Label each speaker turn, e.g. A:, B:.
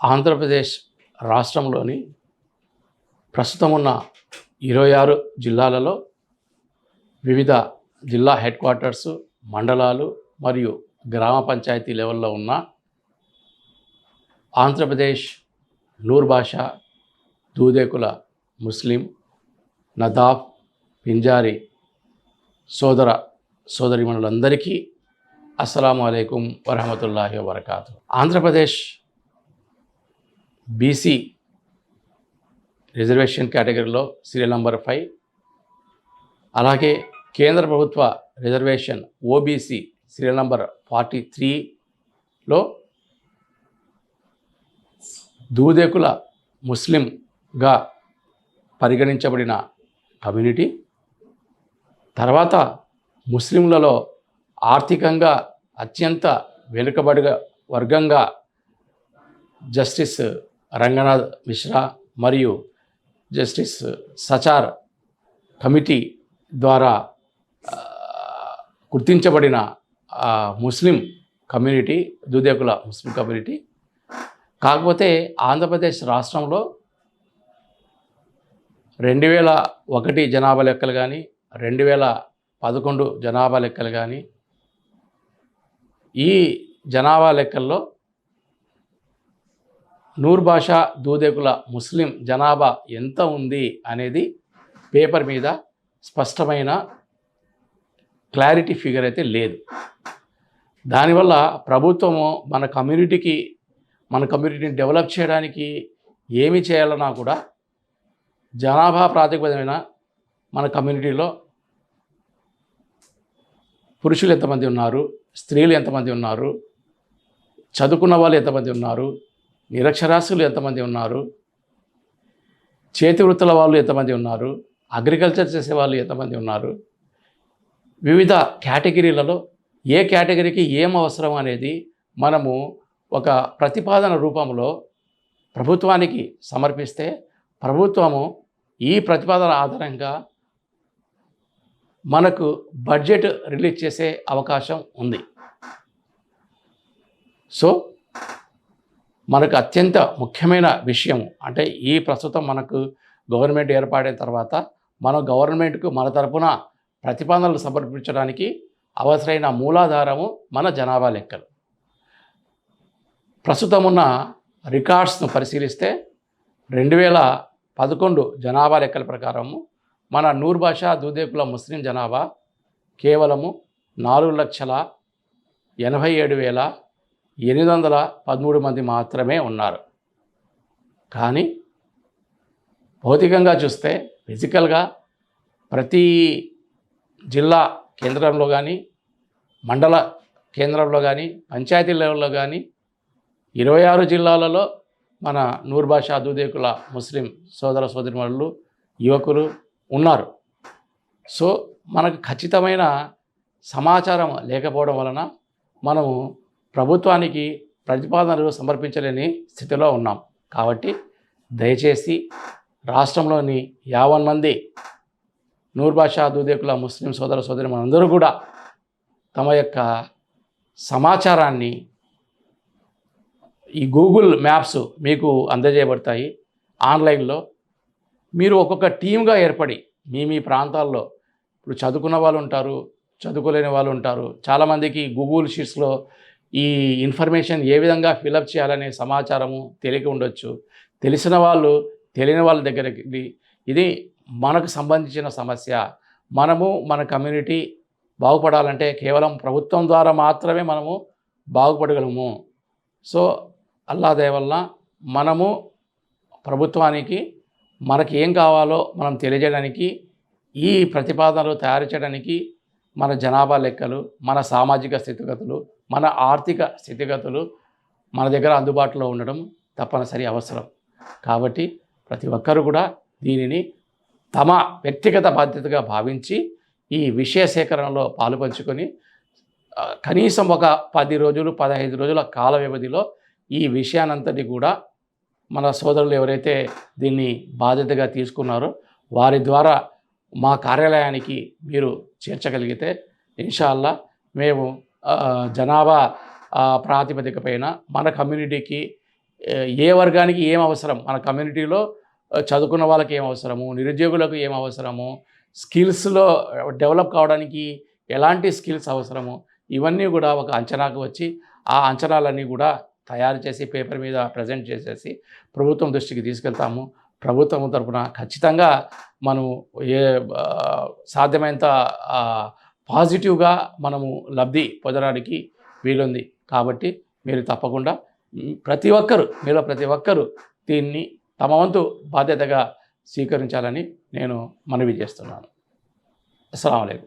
A: ఆంధ్రప్రదేశ్ రాష్ట్రంలోని ప్రస్తుతం ఉన్న ఇరవై ఆరు జిల్లాలలో వివిధ జిల్లా హెడ్ క్వార్టర్స్ మండలాలు మరియు గ్రామ పంచాయతీ లెవెల్లో ఉన్న ఆంధ్రప్రదేశ్ నూర్ భాష దూదేకుల ముస్లిం నదాఫ్ పింజారి సోదర సోదరిమణులందరికీ అస్సలం అయికం వరహమతుల్లాహి వరకాతు ఆంధ్రప్రదేశ్ బీసీ రిజర్వేషన్ కేటగిరీలో సీరియల్ నంబర్ ఫైవ్. అలాగే కేంద్ర ప్రభుత్వ reservation OBC serial number forty త్రీలో దూదేకుల ముస్లింగా పరిగణించబడిన కమ్యూనిటీ. తర్వాత ముస్లింలలో ఆర్థికంగా అత్యంత వెనుకబడిన వర్గంగా జస్టిస్ రంగనాథ్ మిశ్రా మరియు జస్టిస్ సచార్ కమిటీ ద్వారా గుర్తించబడిన Muslim community Dudekula Muslim community. కాకపోతే ఆంధ్రప్రదేశ్ రాష్ట్రంలో రెండు వేల ఒకటి జనాభా లెక్కలు కానీ రెండు వేల పదకొండు జనాభా లెక్కలు కానీ ఈ జనాభా లెక్కల్లో నూర్ భాషా దూదేకుల ముస్లిం జనాభా ఎంత ఉంది అనేది పేపర్ మీద స్పష్టమైన క్లారిటీ ఫిగర్ అయితే లేదు. దానివల్ల ప్రభుత్వము మన కమ్యూనిటీకి మన కమ్యూనిటీని డెవలప్ చేయడానికి ఏమి చేయాలన్నా కూడా జనాభా ప్రాతిపదికమైన మన కమ్యూనిటీలో పురుషులు ఎంతమంది ఉన్నారు స్త్రీలు ఎంతమంది ఉన్నారు చదువుకున్న వాళ్ళు ఎంతమంది ఉన్నారు నిరక్షరాస్యులు ఎంతమంది ఉన్నారు? చేతి వృత్తుల వాళ్ళు ఎంతమంది ఉన్నారు? అగ్రికల్చర్ చేసే వాళ్ళు ఎంతమంది ఉన్నారు? వివిధ కేటగిరీలలో ఏ కేటగిరీకి ఏం అవసరం అనేది మనము ఒక ప్రతిపాదన రూపంలో ప్రభుత్వానికి సమర్పిస్తే ప్రభుత్వము ఈ ప్రతిపాదన ఆధారంగా మనకు బడ్జెట్ రిలీజ్ చేసే అవకాశం ఉంది. సో మనకు అత్యంత ముఖ్యమైన విషయం అంటే ఈ ప్రస్తుతం మనకు గవర్నమెంట్ ఏర్పడిన తర్వాత మన గవర్నమెంట్కు మన తరపున ప్రతిపాదనలు సమర్పించడానికి అవసరమైన మూలాధారము మన జనాభా లెక్కలు. ప్రస్తుతం ఉన్న రికార్డ్స్ను పరిశీలిస్తే రెండు వేల పదకొండు జనాభా లెక్కల ప్రకారము మన నూరు భాషా దూదేకుల ముస్లిం జనాభా కేవలము నాలుగు లక్షల ఎనభై ఏడు వేల ఎనిమిది వందల పదమూడు మంది మాత్రమే ఉన్నారు. కానీ భౌతికంగా చూస్తే ఫిజికల్గా ప్రతి జిల్లా కేంద్రంలో కానీ మండల కేంద్రంలో కానీ పంచాయతీ లెవెల్లో కానీ ఇరవై ఆరు జిల్లాలలో మన నూర్భాషా దూదేకుల ముస్లిం సోదర సోదరిమణులు యువకులు ఉన్నారు. సో మనకు ఖచ్చితమైన సమాచారం లేకపోవడం వలన మనము ప్రభుత్వానికి ప్రతిపాదనలు సమర్పించలేని స్థితిలో ఉన్నాం. కాబట్టి దయచేసి రాష్ట్రంలోని యావన్ మంది నూర్బాషా దూదేకుల ముస్లిం సోదర సోదరి మనందరూ కూడా తమ యొక్క సమాచారాన్ని ఈ గూగుల్ మ్యాప్స్ మీకు అందజేయబడతాయి. ఆన్లైన్లో మీరు ఒక్కొక్క టీమ్గా ఏర్పడి మీ మీ ప్రాంతాల్లో ఇప్పుడు చదువుకున్న వాళ్ళు ఉంటారు చదువుకోలేని వాళ్ళు ఉంటారు. చాలామందికి గూగుల్ షీట్స్లో ఈ ఇన్ఫర్మేషన్ ఏ విధంగా ఫిలప్ చేయాలనే సమాచారము తెలియక ఉండొచ్చు. తెలిసిన వాళ్ళు తెలియని వాళ్ళ దగ్గరికి ఇది మనకు సంబంధించిన సమస్య. మనము మన కమ్యూనిటీ బాగుపడాలంటే కేవలం ప్రభుత్వం ద్వారా మాత్రమే మనము బాగుపడగలము. సో అల్లాదేవల్ల వల్ల మనము ప్రభుత్వానికి మనకి ఏం కావాలో మనం తెలియజేయడానికి ఈ ప్రతిపాదనలు తయారు చేయడానికి మన జనాభా లెక్కలు మన సామాజిక స్థితిగతులు మన ఆర్థిక స్థితిగతులు మన దగ్గర అందుబాటులో ఉండడం తప్పనిసరి అవసరం. కాబట్టి ప్రతి ఒక్కరు కూడా దీనిని తమ వ్యక్తిగత బాధ్యతగా భావించి ఈ విషయ సేకరణలో పాలుపంచుకొని కనీసం ఒక పది రోజులు పదహైదు రోజుల కాల వ్యవధిలో ఈ విషయానంతటి కూడా మన సోదరులు ఎవరైతే దీన్ని బాధ్యతగా తీసుకున్నారో వారి ద్వారా మా కార్యాలయానికి మీరు చేర్చగలిగితే ఇన్షాల్లా మేము జనాభా ప్రాతిపదిక పైన మన కమ్యూనిటీకి ఏ- వర్గానికి ఏం అవసరం మన కమ్యూనిటీలో చదువుకున్న వాళ్ళకి ఏం అవసరము నిరుద్యోగులకు ఏం అవసరము స్కిల్స్లో డెవలప్ కావడానికి ఎలాంటి స్కిల్స్ అవసరము ఇవన్నీ కూడా ఒక అంచనాకు వచ్చి ఆ అంచనాలన్నీ కూడా తయారు చేసి పేపర్ మీద ప్రజెంట్ చేసేసి ప్రభుత్వం దృష్టికి తీసుకెళ్తాము. ప్రభుత్వం తరపున ఖచ్చితంగా మనం ఏ సాధ్యమైనంత పాజిటివ్గా మనము లబ్ధి పొందడానికి వీలుంది. కాబట్టి మీరు తప్పకుండా ప్రతి ఒక్కరు మీలో ప్రతి ఒక్కరు దీన్ని తమ వంతు బాధ్యతగా స్వీకరించాలని నేను మనవి చేస్తున్నాను. అస్సలం